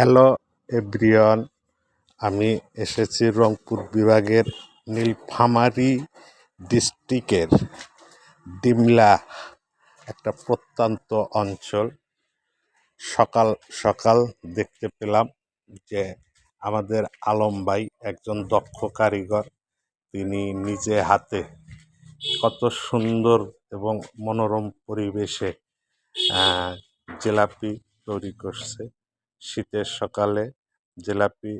Hello everyone, আমি এসেছি রংপুর বিভাগের নীলফামারী ডিস্ট্রিক্টের ডিমলা, একটা প্রত্যন্ত অঞ্চল। সকাল সকাল দেখতে পেলাম যে আমাদের আলম ভাই একজন দক্ষ কারিগর, তিনি নিজে হাতে কত সুন্দর এবং মনোরম পরিবেশে জিলাপি তৈরি করছে। শীতের সকালে জিলাপি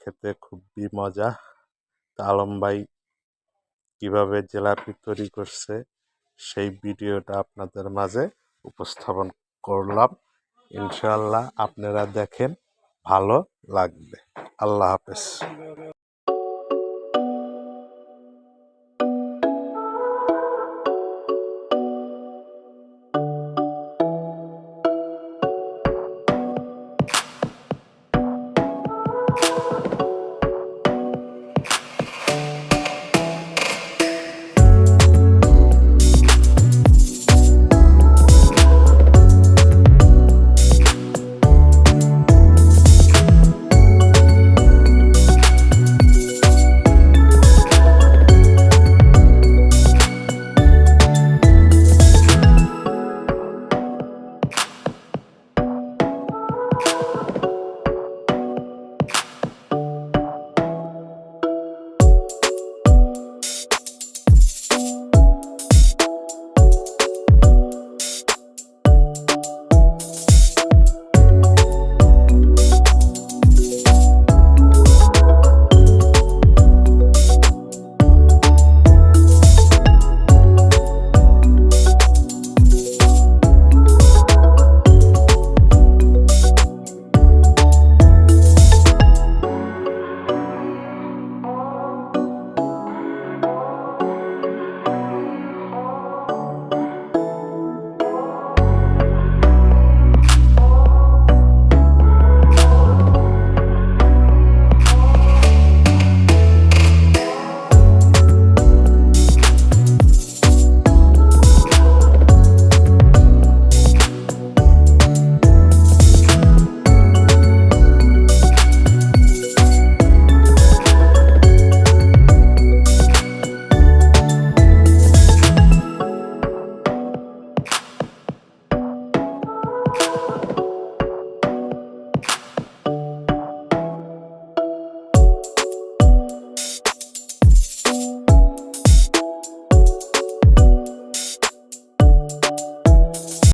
খেতে খুবই মজা। তা আলম ভাই কীভাবে জিলাপি তৈরি করছে সেই ভিডিওটা আপনাদের মাঝে উপস্থাপন করলাম। ইনশাল্লাহ আপনারা দেখেন, ভালো লাগবে। আল্লাহ হাফেজ।